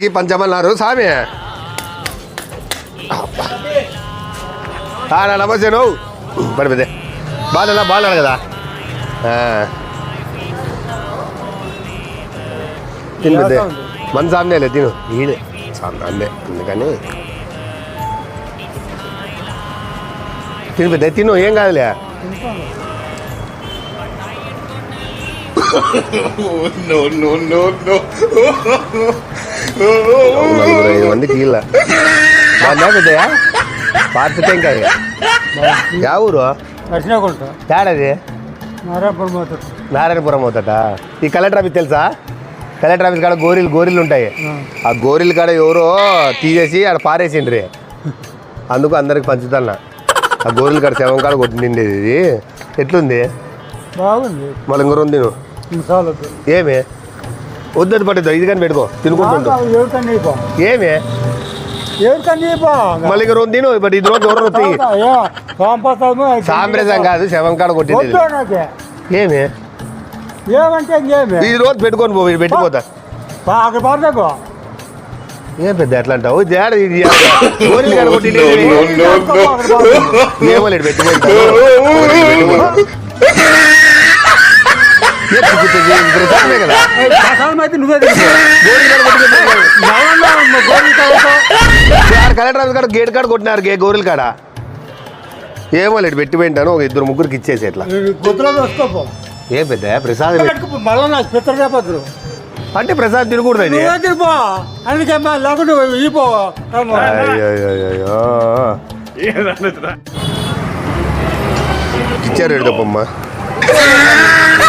కి పంచమన్నారు స్వామి ఆ, నమస్తే నువ్వు. పడిపోతే బాగా బాగున్నాడు కదా. తినిపోతే తిను పెద్ద మన సామ్నేలే తిను. ఈడే. సామ్నే అందే అందుకని. తిను తిను ఏం కాదులే. No, no, no, no. నలుగురు ఐదు మంది కీళ్ళ బాగుందా పెద్దయా టెంకాయ యా ఊరు? తేడాది? నారాయణపురం అవుతాట ఈ కలెక్టర్ ఆఫీస్ తెలుసా? కలెక్టర్ ఆఫీస్ కాడ గోరీలు గోరీలు ఉంటాయి. ఆ. గోరీలు కాడ ఎవరో తీసేసి ఆడ పారేసిండ్రి. అందుకు అందరికి పంచుతాను ఆ గోరీలు కాడ శవం కాడ కొట్టిండేది ఇది. ఎట్లుంది? బాగుంది. మళ్ళీ ఇంకో రెండు తిను. చాలు ఏమి? వద్దది పట్టుద్దా? ఇది కానీ పెట్టుకో. తినుకుంటుండు ఏమి? మళ్ళీ ఇంకో రెండు తిను బట్ ఇది రోజు ఎవరు సాంప్రదాయం కాదు శవం కాడ కొట్టింది వద్దు ఏమి? ఏమంటే ఇది రోజు పెట్టుకొని పో పెట్టిపోతా ఏం పెద్ద ఎట్లా అంటావు? జాడ ఇది. ఏమో అయితే నువ్వే కలెక్టర్ ఆఫీస్ కాడ గేట్ కాడ కొట్టినారు గే గోరీల కాడ. ఏమో లేడు పెట్టిపోయింటాను ఒక ఇద్దరు ముగ్గురికి ఇచ్చేసి ఎట్లా ఏం పెద్ద ప్రసాద్ మళ్ళీ నాకు అంటే ప్రసాద్ తినకూడదు ఇది? నువ్వే తిరిపో అందుకే మా లేకుండా ఇపో అయ్యో ఇచ్చారు ఎడదప్పమ్మ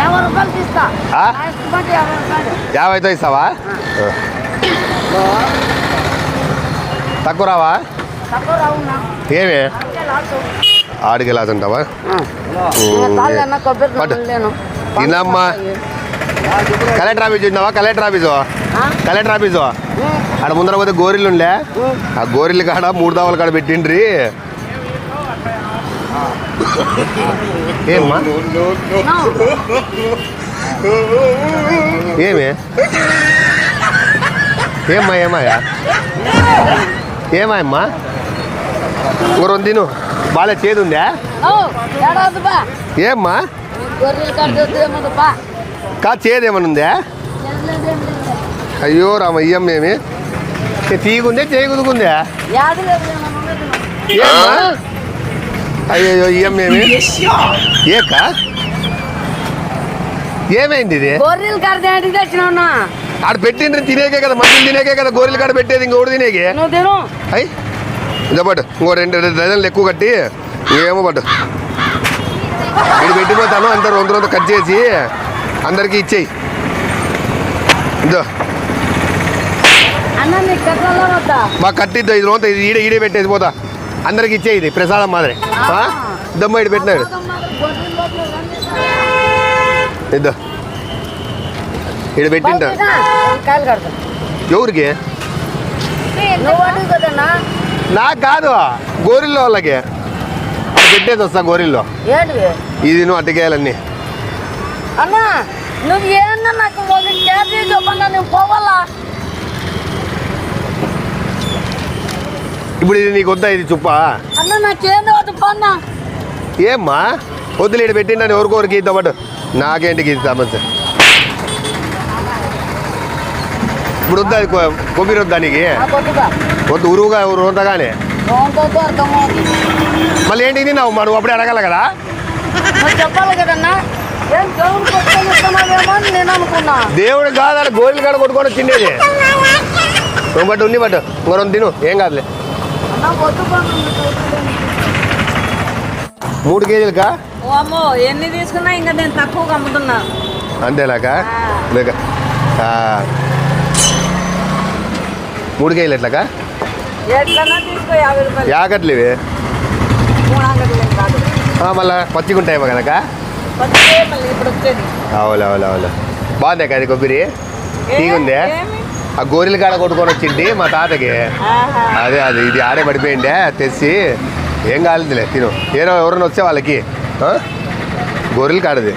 యాభై రూపాయలు యాభైతో ఇస్తావా? తక్కువ రావా? ఏమి? ఆడికి లాసంటావా తాళ్ళు అన్న కొబ్బరి పట్టు. నూనె లేను. తినమ్మా. కలెక్టర్ ఆఫీస్ చూసినావా? Collector office? Collector office? ఆడ ముందర పోతే గోరిల్లు ఉండే. ఆ గోరిల్లు కాడ మూడు దావల కాడ పెట్టిండ్రి. ఏమ్మా. ఏమి? ఏమ్మా ఏమాయా ఏమాయమ్మా రెండు తిను. బాగా చేదు ఉందా ఓ, ఏడవద్దు బా? ఏమ్మా? గొర్రెలు కా చేదు ఏమన్నా ఉందా లేదు, లేదు, లేదు, లేదు. అయ్యో రామయ్యం ఏమి? ఏ తీగుందే ఉండదు. ఏమ్మా? అయ్యో ఇయ్యం ఏమి? ఏక? ఏమైంది ఇది? గొర్రెలు ఆడ పెట్టిండ్రి తినేకే కదా మనుషులు తినేకే కదా గోరెలు కాడ పెట్టేది ఇంకోటి తినేకే? అయ్యి ఇదో పట్టు ఇంకో రెండు రెండు డజన్లు ఎక్కువ కట్టి ఇంకేమో పట్టు. ఇది పెట్టిపోతాను అంత రెండు రెండు కట్ చేసి అందరికీ ఇచ్చేయి. ఇదో బాగా కట్టిద్దో ఇది రోజు ఇది ఈడే ఈడే పెట్టేది పోతా. అందరికి ఇచ్చేయి ఇది ప్రసాదం మాదిరి? దమ్మ ఇటు పెట్టినాడు. ఇద్దో ఇటు పెట్టింట ఎవరికి? నువ్వు నాకు కాదు గోరిల్లో వాళ్ళకి. పెట్టేసి వస్తా గోరిల్లో. ఇది నువ్వు అట్టకేయాలన్నీ. అన్నా నువ్వు ఏమన్నా నాకు చెప్పన్నా నేను పోవాలా? ఇప్పుడు ఇది నీకు వద్దా ఇది చుప్ప? ఏమ్మా? వద్దులు ఇటు పెట్టిండని ఎవరికొరికి ఇద్దాం బట్ నాకేంటికి ఇది సమస్య? ఇప్పుడు వద్దా కొబ్బరి వద్దా నీకు? వద్దు ఉరువుగా ఊరు వద్దగానే మళ్ళీ ఏంటి తిన్నావు మా నువ్వు అప్పుడే అడగాల కదా? చెప్పాలి కదన్నా. దేవుడు కాదు గోరీలు కాడ కొట్టుకొని వచ్చిండేది నువ్వు బట్టు ఉన్ని బట్టు ఇంకో రెండు తిను ఏం కాదులే. మూడు కేజీలకా? అమ్మో ఎన్ని తీసుకున్నా ఇంకా నేను తక్కువగా అమ్ముతున్నా అంతేలాకా లేక. మూడు కేజీలు మూడు అంగట్లు కాదు. మళ్ళీ పచ్చిగా ఉంటాయేమో కనుక పచ్చి మళ్ళీ ఇప్పుడు వచ్చేది. అవులే అవులే అవులే బాగుందా కదా కొబ్బరి. తీగుందే? ఆ గోరెల కాడ కొట్టుకొని వచ్చింది మా తాతకి. అదే అది ఇది ఆడే పడిపోయిండే తెచ్చి. ఏం కాలేదులే తిను. ఏదో ఎవరైనా వచ్చే వాళ్ళకి? గొర్రెల కాడది.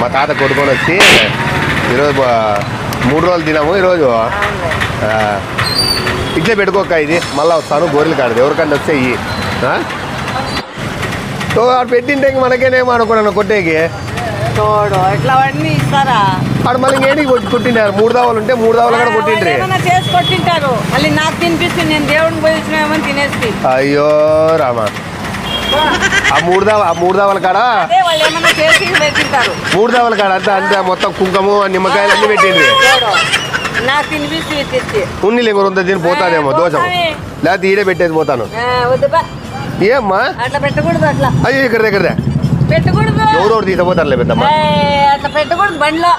మా తాత కొట్టుకొని వచ్చి ఈరోజు మూడు రోజులు తినాము ఈరోజు. ఇట్లే పెట్టుకోక ఇది. మళ్ళీ వస్తాను గొర్రెలు కాడది. ఎవరికన్నా వస్తే ఆడు పెట్టింటే మనకేనేమో అనుకున్నాను కొట్టేకి. తోడు ఇట్లా అవన్నీ ఇస్తారా? ఆడు మళ్ళీ ఇంకేంటికి కొట్టి కొట్టిండారు? మూడు దావలు ఉంటే మూడు దావలు కూడా కొట్టిండ్రి. ఏమైనా చేసి కొట్టింటారు. మళ్ళీ నాకు తినిపిస్తుంది నేను దేవుడిని పోయి వచ్చినామని తినేసి. అయ్యో రామా. ఆ మూడు దావ ఆ మూడు దావల కాడ? అదే వాళ్ళు ఏమైనా చేసి పెట్టింటారు. మూడు దావల కాడ? అంతా అంతా మొత్తం కుంకము నిమ్మకాయలు అన్ని పెట్టిండ్రి. తోడు. నాకు తినిపిస్తుంది తెచ్చి ఉన్ని ఇంకొంత తిని పోతాదేమో దోశ లేకపోతే ఈడే పెట్టేది పోతాను. ఏమ్మా? అట్లా పెట్టకూడదు అట్లా. అయ్యో ఇక్కడ దగ్గరదే పెట్టకూడదు. ఎవరెవరు తీసిపోతారులే పెద్దమ్మ? అట్లా పెట్టకూడదు బండిలో.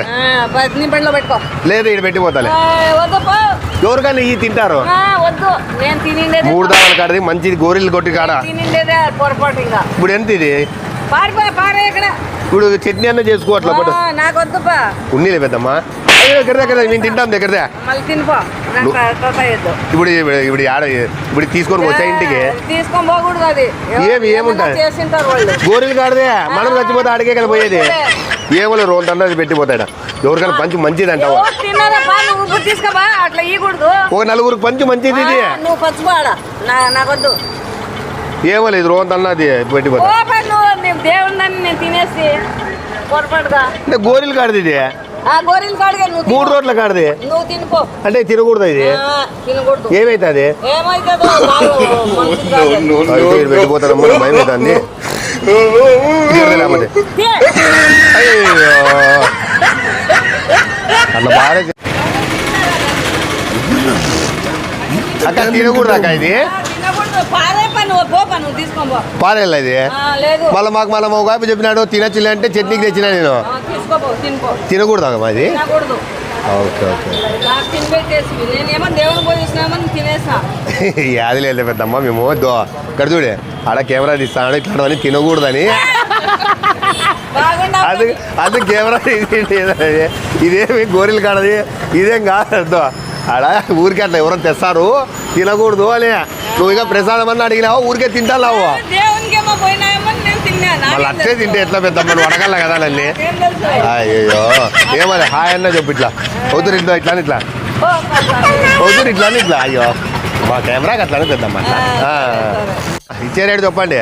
ఆ, బ- నీ బండిలో పెట్టుకో. లేదు ఈడ పెట్టిపోతాలే. ఎవరికైనా ఈ తింటారు? వద్దు. నేను తినిండేదే మూడు దావల కాడది మంచిది గోరీలు కొట్టి కాడ. తినిండేదే పొరపాటు ఇంకా. ఇప్పుడు ఎంత ఇది? పారిపోయి పారే ఇక్కడ. ఇప్పుడు చట్నీ అన్న చేసుకోవట్లే పట్టు ఆ, నాకు వద్దుపా ఉన్నీలే పెద్దమ్మ. అయ్యో ఇక్కడ దగ్గర మేము తింటాం దగ్గరదే ఇప్పుడు ఇప్పుడు ఆడ ఇప్పుడు తీసుకొని వచ్చా ఇంటికి. తీసుకొని పోకూడదు అది. ఏమి- వాళ్ళు. గోరీలు కాడదే. మనం చచ్చిపోతే ఆడికే కదా పోయేది. ఏమో రోజు అన్నది పెట్టిపోతాడు ఎవరికైనా పంచి మంచిది అంటావా అట్లా ఒక నలుగురికి పంచి మంచిది ఇది. ఏమో లేదు రోజు అన్నది పెట్టిపోతా ఓపా నువ్వు నేను తినేసి పొరపాటుగా. అంటే గోరీలు కాడది ఇది? ఆ గోరీలు కాడుగా నువ్వు మూడు తిను. రోడ్ల కాడది? నువ్వు తినుకో. అంటే తినకూడదు ఇది? ఆ, తినకూడదు. ఏమైతుంది? ఏమైతుందో నాకు మంచిది కాదు. భయం అవుతుంది. లేకపోతే. తే. అయ్యో అన్న బాగా అక్క తినకూడదు అక్క ఇది? పారేలా ఇది? మళ్ళీ మాకు మళ్ళీ ఒక వైపు చెప్పినాడు తినచ్చులే అంటే చట్నీకి తెచ్చినా నేను. తినకూడదు తినకూడదు. Okay okay. యాది లేదు పెద్దమ్మ మేము ఇక్కడ చూడే ఆడ కెమెరా తీస్తాడు ఇట్లాంటివన్నీ తినకూడదని. బాగుండా అది అది కెమెరా ఇదేమి గోరీలు కాడది? ఇదేం కాదు ఆడ ఊరికే అట్లా ఎవరైనా తెస్తారు. తినకూడదు అని. నువ్వు ఇక ప్రసాదం అన్న అడిగినావు? ఊరికే తింటావు మళ్ళీ అట్లే తింటే ఎట్లా పెద్దమ్మ నువ్వు అడగల కదా తెలుసు? అయ్యో ఏమది హాయ్ అన్న చెప్పు ఇట్లా. అవుతురు ఇట్లా ఇట్లా ఇట్లా. అవుతురు ఇట్లా ఇట్లా. అయ్యో. మా కెమెరాకి అట్లా. పెద్దమ్మ. ఇచ్చే రేటు చెప్పండి.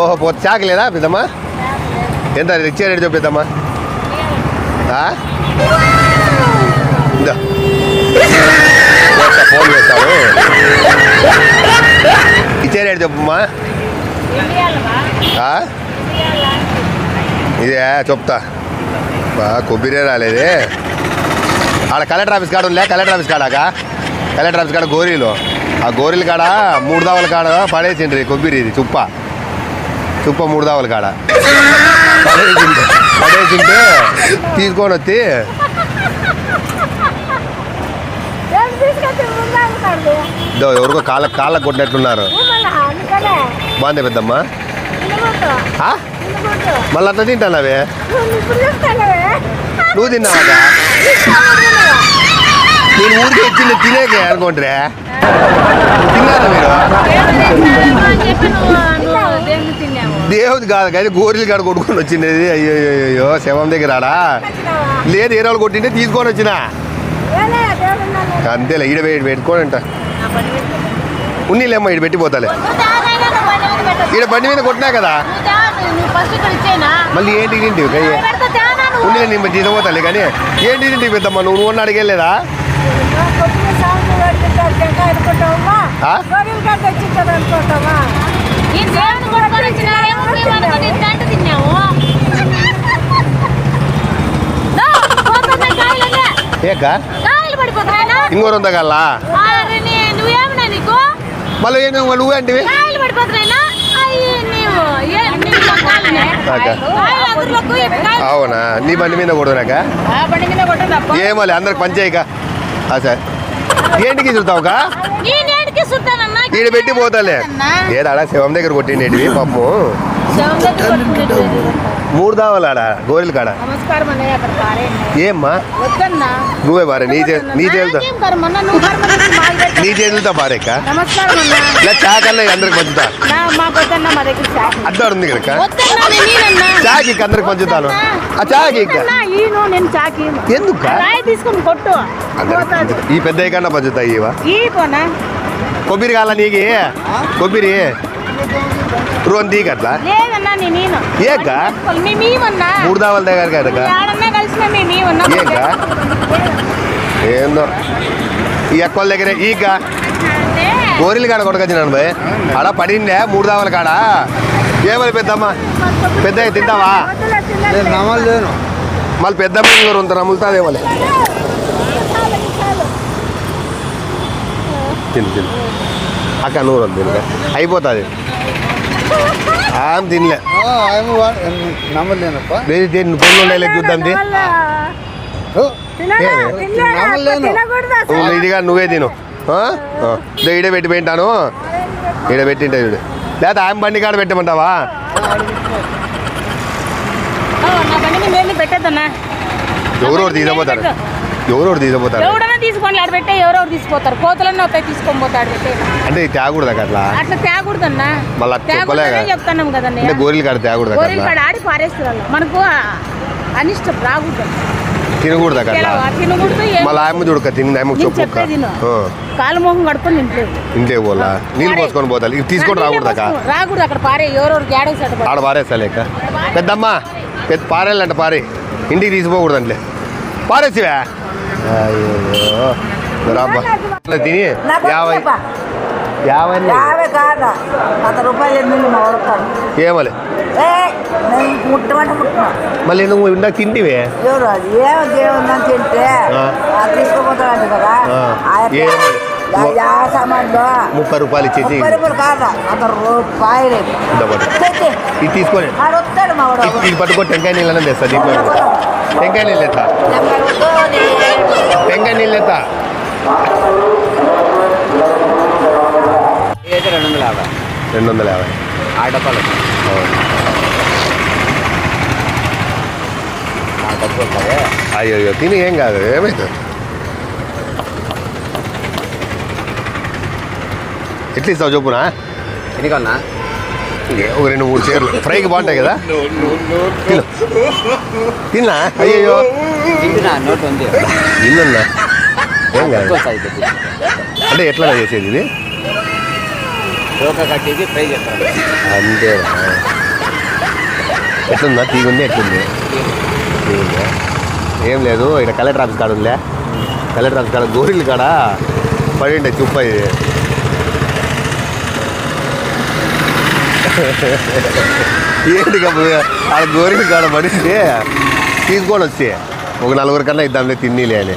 ఓహో పోతే చాక లేదా పెద్దమ్మ ఎంత ఇచ్చే రేటు చెప్పు ఇందా. ఫోన్ చేస్తాను ఇచ్చే రేటు చెప్పమ్మా ఇదే చెప్తా. బా రాలేదే ఆడ కలెక్టర్ ఆఫీస్ కాడ ఉందిలే కలెక్టర్ ఆఫీస్ కాడాక కలెక్టర్ ఆఫీస్ కాడ గోరీలు. ఆ గోరీలు కాడ మూడు దావల కాడ పడేసిండ్రి కొబ్బరి ఇది చుప్ప. చుప్ప మూడు దావల కాడ. పడేసింటే తీసుకొని వచ్చి. ఎవరికో కాళ్ళ కాళ్ళకు కొట్టినట్లున్నారు. బాగుంది పెద్దమ్మ? మళ్ళీ అట్లా తింటానవే నువ్వు తిన్నావాగా నేను ఊరికే ఇచ్చింది తినేకే అనుకుంటారే తిన్నారా మీరు? దేవుడి కాదు కానీ గోరీలు కాడ కొట్టుకొని వచ్చింది అయ్యో అయ్యో, శవం దగ్గర ఆడా లేదు ఏ రోజు కొట్టింటే తీసుకొని వచ్చిన. అంతేలే ఈడ పెట్టి పెట్టుకోని అంట ఉన్నీలేమ్మా ఈడ పెట్టిపోతాలే. ఈడ బండి మీద కొట్టినా కదా? మళ్ళీ ఏంటి తింటివి ఉన్నీలే నేను తినబోతాలే కానీ. ఏంటి తింటివి పెద్దమ్మా? నువ్వు నువ్వు అడిగేలేదా ఆ? ఏక పడిపోతాయనా ఇంకోరు ఉందా కల్లా నువ్వేమన్నా నీకు మళ్ళీ ఏంటి నువ్వు ఏంటివి కాయలు పడిపోతున్నాయినా అయ్యి నీవు ఏ నీళ్ళు కాయలనే అక్క కాయలు అందులోకి ఇవి కాయలు అవునా నీ బండి మీద కొడుతునాక ఆ బండి మీద కొట్టదప్ప ఏమోలే అందరికి పంచాయిక సార్ ఏంటికి చూస్తావుకా నేను ఏడికి సుత్తానన్నా ఈడ పెట్టి పోతాలే. ఏదాడా శివం దగ్గర కొట్టిండేటివి పాపము మూడు దావాలు ఆడ గోరీలు కాడ ఏమ్మా? నువ్వే పారే నీ చే నీ చేతులతో. నీ చేతులతో అన్న. ఇలా చాకల్లో అందరికి పంచుతా. నా మాకు వద్దన్నా మా దగ్గర చాకు. అడ్డాడు ఉంది కనుక. చాకి అందరికి పంచుతాను. ఆ చాకి ఎందుకు. ఈ పెద్ద కన్నా పంచుతాయి ఇవా కొబ్బరి కాల నీకి? కొబ్బరి. రోన్ తీగ అట్లా? ఏక? మూడు దావాల దగ్గర కనుక ఏక? ఏందో? ఈ అక్కల దగ్గర ఈక గోరీలు కాడ కొట్టుకొచ్చినాను భయ్ ఆడ పడిందే మూడు దావల కాడ. ఏమని పెద్దమ్మ? పెద్ద తింటావా? మళ్ళీ పెద్దమ్మ ఇంకో రొంత నమ్ములుతాదేమో తిను తిను. అక్క నూరు ఉంది తిను అయిపోతుంది. ఆమె తినలే. నమ్మలేనప్ప లేదు తిను పొన్ను ఉండే చూద్దాం తి. తినరా? ఏమి? తినలేరా? నమ్మలేను. తినకూడదా అసలు? నువ్వు ఇదిగా నువ్వే తిను. ఈడ పెట్టి పోయింటాను. ఈడ పెట్టింటా చూడు. లేదా ఆమె బండి కాడ పెట్టమంటావా? ఓ, నా ఎవరెవరు తీసుకుపోతారు తీసుకుపోతారు ఎవడన్నా తీసుకోండి ఆడ పెట్టే ఎవరెవరు తీసిపోతారు? కోతలన్నీ వస్తాయి తీసుకొని పోతాడు పెట్టే. అంటే తేకూడదు అట్లా? అట్లా తేకూడదన్నా. మళ్ళా తేకూడదనే చెప్పలేక. చెప్తున్నాం అంటే గోరీలు కాడ తేకూడదు గోరీలు కాడ ఆడి పారేస్తారు మనకు అనిష్టం రాకూడదు. తినకూడదు తెలవా? తినకూడదు మళ్ళీ ఆమె చూడక తిని ఆమెకు నీకు చెప్పు చెప్పేది విను. కాలు మొహం కడుక్కొని ఇంట్లో ఇంటే పోలా? నీళ్ళు పోసుకొని పోతారు. ఇది తీసుకొని రాకూడదు అక్క? రాకూడదు అక్కడ పారే. ఎవరెవరు గ్యాడో సెట్ ఆడ పారేస్తా లేక పెద్దమ్మ పెద్ద పారేయాలంట పారే. ఇంటికి తీసిపోకూడదు అంటే పారేసివా? అయ్యో తిని. యాభై. యాభై యాభై కాదా వంద రూపాయలు ఎందుకు మా వాడుతాను ఏమలే? మళ్ళీ నువ్వు ఇందాక తింటివే? తింటే. తీసుకోపోతాడు కదా. ముప్పై రూపాయలు ఇచ్చేసి. ఇది తీసుకొని. ఇది పట్టుకో టెంకాయ నీళ్ళనే తెస్తా దీంట్లో టెంకాయ నీళ్ళు ఎత్తా అయితే రెండు వందల యాభై రెండు వందల యాభై ఆ డబ్బాలు అవును. ఆ డబ్బు వస్తాయి అయ్యో అయ్యో తిని ఏం కాదు ఏమవుతుంది ఎట్లా ఇస్తావు చెప్పునా ఎన్నికన్నా ఒక రెండు మూడు చీరలు. ఫ్రైకి బాగుంటాయి కదా? తిను. తిన్నా? ఉంది. తిన్నా ఏం కాదు. అంటే ఎట్లా చేసేది ఇది? ఫ్రై చేస్తాను అంతే ఎట్లుందా? తీగుంది ఎట్లుంది? ఏం లేదు ఇక్కడ కలెక్టర్ ఆఫీస్ కాడ ఉందిలే. కలెక్టర్ ఆఫీస్ కాడ గోరీలు కాడ పడి ఉండే చుప్ప ఇది. ఏంటి ఆడ గోరీలు కాడ పడితే తీసుకొని వచ్చి. ఒక నలుగురు కన్నా ఇద్దాంలే తిన్నీలే అని.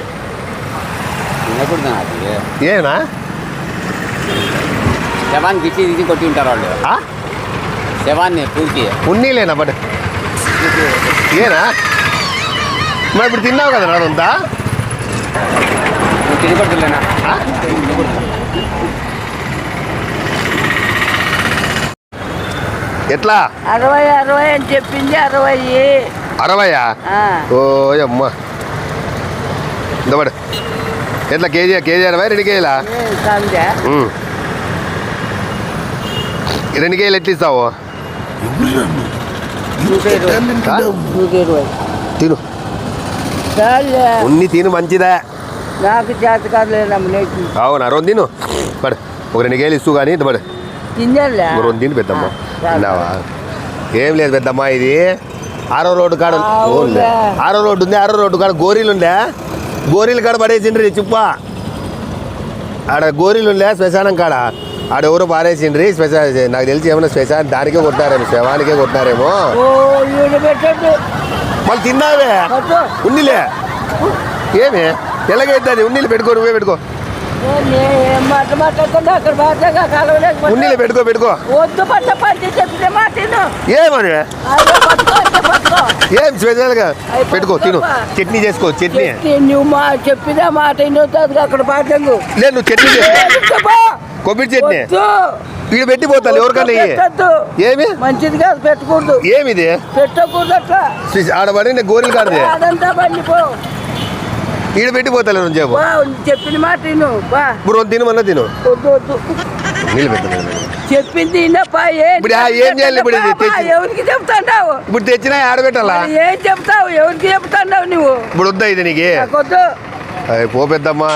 ఏనా? శవాన్ని తిట్టి తిట్టి కొట్టి ఉంటారు వాళ్ళు. ఆ? శవాన్ని పూర్తి. ఉన్నీలేనా బట్ ఏనా? మరి ఇప్పుడు తిన్నావు కదా నాదంతా నువ్వు తినకూడదులేనా ఎట్లా? అరవై అరవై అని చెప్పింది అరవై. అరవయా. ఓ అమ్మ. ఇంతపడు ఎట్లా కేజీ కేజీ అరవై రెండు కేజీలా? రెండు కేజీలు ఎట్లా ఇస్తావు? తిను. ఉన్ని తిను మంచిదా. నాకు కాదులేనమ్మ నేర్చి అవునా? రెండు తిను. పడు. ఒక రెండు కేజీలు ఇస్తూ కానీ ఇంత పడు రెండు తిని పెద్దమ్మ. ఆ, తిన్నావా ఏం లేదు పెద్దమ్మ ఇది ఆరో రోడ్డు కాడ? ఆరో రోడ్డు ఉంది ఆరో రోడ్డు కాడ గోరీలు ఉండే. గోరీలు కాడ పడేసిండ్రి చుప్ప. ఆడ గోరీలు ఉండే శ్మశానం కాడ. ఆడ ఎవరు పారేసిండ్రి శ్మశాన నాకు తెలిసి ఏమైనా శ్మశానం దానికే కొట్టారేమో శవానికే కొట్టారేమో మళ్ళీ తిన్నావే? ఉన్నిలే. ఏమి? ఎలాగైతుంది ఉన్నీళ్ళు పెట్టుకో నువ్వే పెట్టుకో. ఉన్నీళ్ళు పెట్టుకో పెట్టుకో. వద్దు పంచి. ఏమని ఏం స్పెషల్గా పెట్టుకో తిను. చట్నీ చేసుకో చట్నీ. నువ్వు మా చెప్పిన మాట అక్కడ పాటంగు లేదు నువ్వు చట్నీ చేసుకో. కొబ్బరి చట్నీ. వీడు పెట్టి పోతాను ఎవరికన్నా ఏమి? మంచిది కాదు పెట్టకూడదు. ఏమిది? పెట్టకూడదు అట్లా. ఆడబడి గోరీలు కాడది అదంతా బండి పో. ఈడ పెట్టి పోతాను నువ్వు చెప్పు చెప్పిన మాట విను. బా. ఇప్పుడు తిను మళ్ళీ తిను. నీళ్ళు చెప్పింది ఏం ఇప్పుడు ఆ ఏం చేయాలి ఇప్పుడు ఎవరికి చెప్తాండావు? ఇప్పుడు తెచ్చినా ఆడబెట్టాలా ఏం చెప్తావు? ఎవరికి చెప్తాండావు నువ్వు? ఇప్పుడు వద్దా ఇది నీకు? పో పెద్దమ్మా.